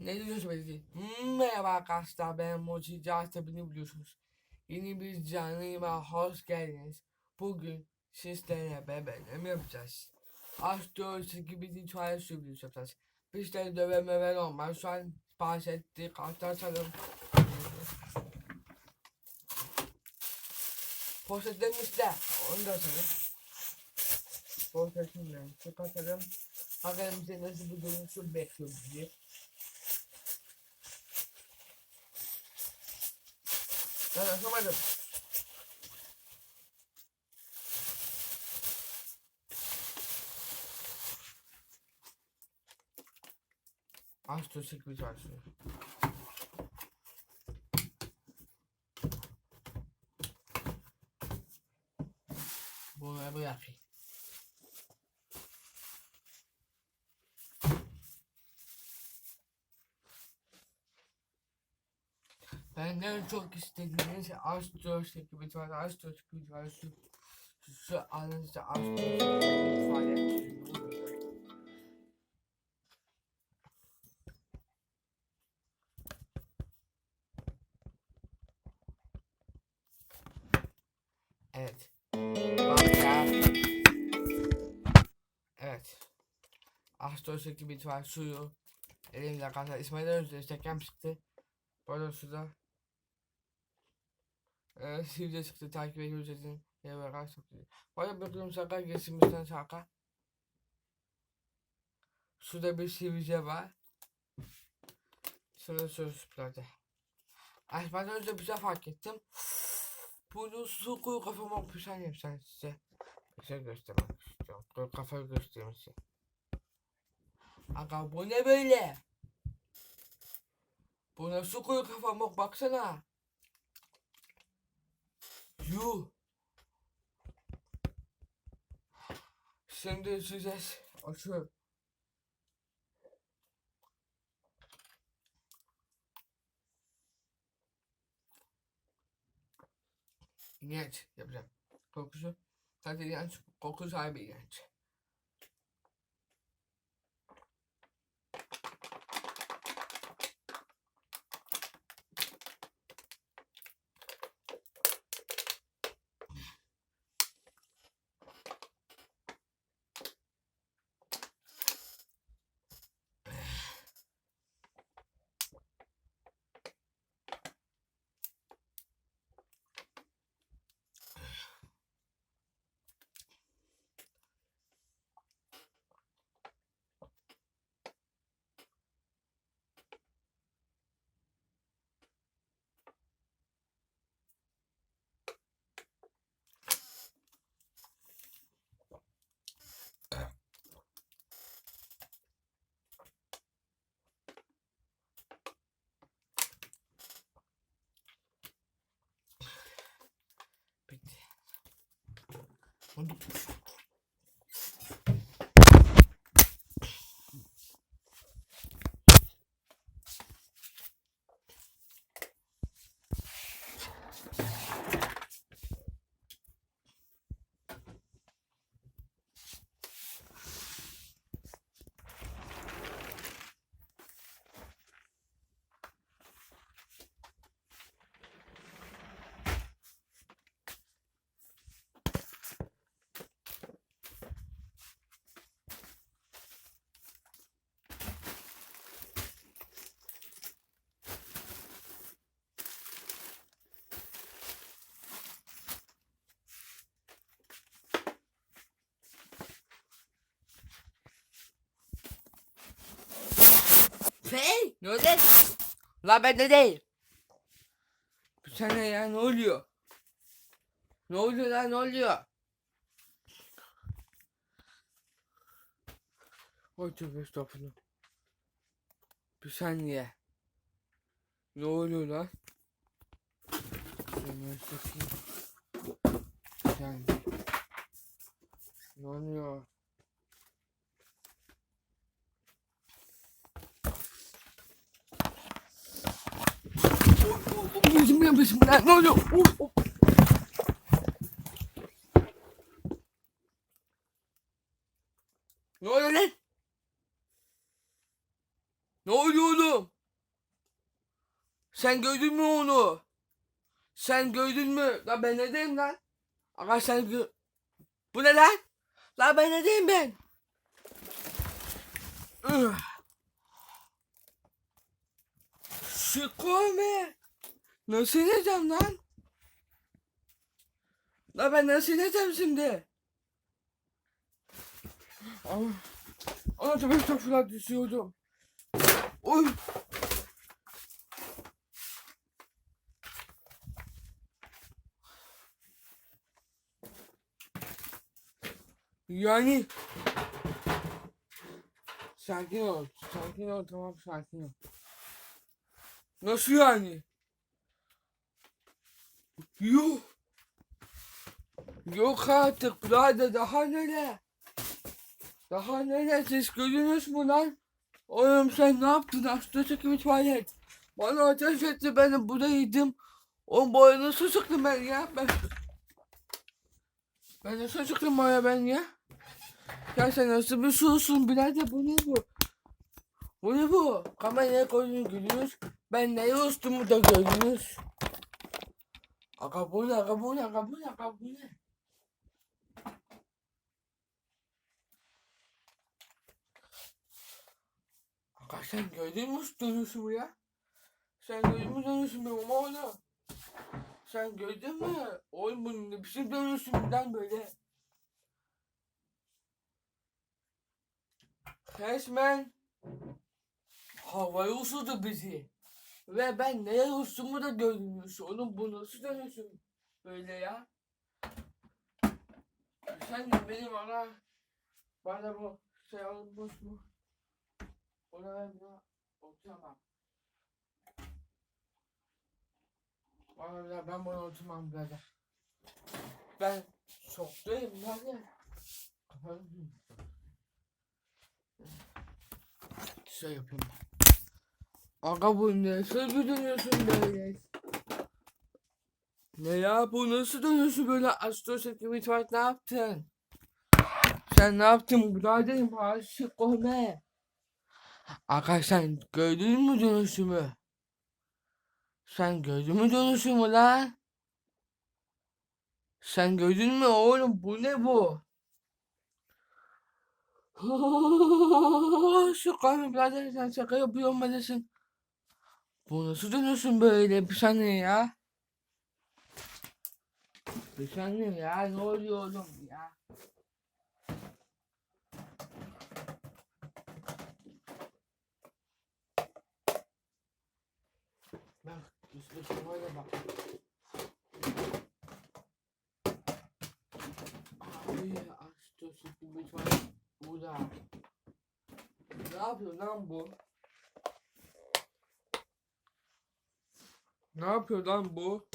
Ne diyorsun belki? Merhaba arkadaşlar ben Mochi Cahit'ini biliyorsunuz. Yeni bir canlı yayına hoş geldiniz. Bugün sizlerle ne yapacağız? Astro gibi bir tuvalet sürpriz yapacağız. Biz de döveme ver olmaz. Şu an bahsettiği kartlar sanırım. Poşetlerimizde. Onu da atalım. Poşetimden çıkartalım. Bakalım bize nasıl bir görüntü bekliyor bizi. Ben açamadım. Astro sürpriz açıyor. Bunu bırakayım. Benden çok istediğiniz Astro sürpriz var. Astro sürpriz var. Şu, şu, anınızda Astro var. Evet. Evet. Astro sürpriz var. Suyu. Elimde arkadaşlar. İsmail Özdeş tekem çıktı. Bu arada şurada ee, Sivri çıktı takip ediyoruz dedin. Ya ve kaç çok. Bu arada bakıyorum şaka geçimizden şaka. Şurada bir sivilce var. Şurada söz süplerde. Açmadan önce bir şey fark ettim. Bunu su koyu kafama pişen yapsan size. Bir şey göstermek istiyorum. Koyu kafayı göstereyim size. Aga bu ne böyle? Bu nasıl koyu kafama baksana. Yuh. Şimdi size açıyorum. İğrenç yapacağım. Kokusu. Tadı iğrenç. Koku sahibi iğrenç. Onu Hey! Ne oldu? La ben de değil. Bir sene ya ne oluyor? Ne oluyor lan ne oluyor? Oy tövbe estağfurullah. Bir saniye. Ne oluyor lan? Satayım. Bir saniye. Ne oluyor? Bismillah bismillah ne oluyor? Of, of. Ne oluyor lan? Ne oluyor oğlum? Sen gördün mü onu? Sen gördün mü? La ben ne diyeyim lan? Aga sen gö... Bu ne lan? La ben ne diyeyim ben? Üh. Şükome. Nasıl ineceğim lan? La ben nasıl ineceğim şimdi? Ama... Ana tabii çok fırlat düşüyordum. Oy. Yani sakin ol, sakin ol tamam sakin ol. Nasıl yani? Yok. Yok artık birader daha nere? Daha nere siz gördünüz mü lan? Oğlum sen ne yaptın? Hasta çekim tuvalet. Bana ateş etti ben buradaydım. O boyunu su sıktım ben ya. Ben, ben nasıl sıktım bana ben ya? Ya sen nasıl bir susun birader bu ne bu? Bu ne bu? Kameraya koyun gülüyoruz. Ben neye üstümü de gördünüz? Aga bu ne? Aga bu ne? Aga bu ne? Aga bu ne? Aga sen gördün mü dönüşümü ya? Sen gördün mü dönüşümü oğlum? Sen gördün mü? Oğlum bu ne biçim dönüşümden böyle? Resmen havaya uçurdu bizi. Ve ben neye uçtuğumu da görmüş. Onun bu nasıl dönüşüm böyle ya? Sen de benim ana bana bu şey olmuş mu? Ona ben buna oturamam. Bana bile ben buna oturmam birader. Ben şoktayım birader. Kafam şey yapayım. Aga bu nasıl bir dönüyorsun böyle? Ne ya bu nasıl dönüyorsun böyle astrosek gibi tuvalet ne yaptın? Sen ne yaptın biraderim aşık olma. Aga sen gördün mü dönüşümü? Sen gördün mü dönüşümü lan? Sen gördün mü oğlum bu ne bu? Şu kahve birader sen şaka yapıyor olmalısın. Bu nasıl dönüyorsun böyle bir saniye ya? Bir saniye ya ne oluyor oğlum ya? Bak üstü şuraya bak. Ay açtı sütü bir tane burada. Ne yapıyor lan bu? Ne yapıyor lan bu?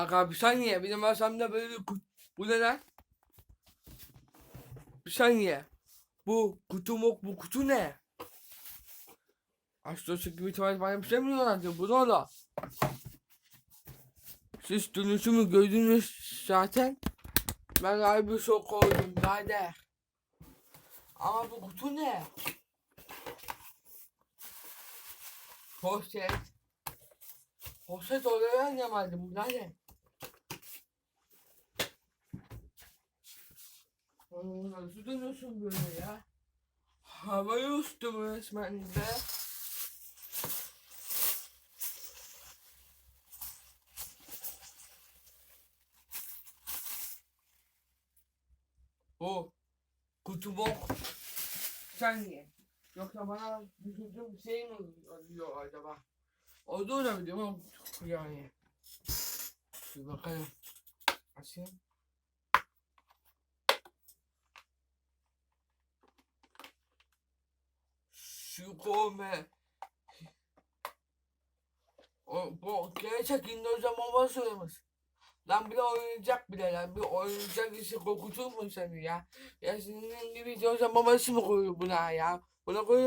Aga bir saniye benim masamda böyle bir kutu. Bu ne lan? Bir saniye. Bu kutu mok bu kutu ne? Astrosu gibi tuvalet bana bir şey mi diyorlardı? Bu ne ola? Siz dönüşümü gördünüz zaten. Ben bir şok oldum birader. Ama bu kutu ne? Poşet. Poşet oraya anlamadım birader. Nasıl dönüyorsun böyle ya? Havaya uçtum resmen de. O kutu bok. Sen ye. Yoksa bana düşündüğüm şey mi oluyor acaba? Olduğu da biliyorum ama yani. Bir bakalım. Açayım. Şu kome. O, bu gerçek İndonezya bombası söylemez. Lan bir oyuncak bile lan. Bir oyuncak işi korkutur mu seni ya? Ya senin gibi İndonezya bombası mı koyuyor buna ya? Buna koyuyor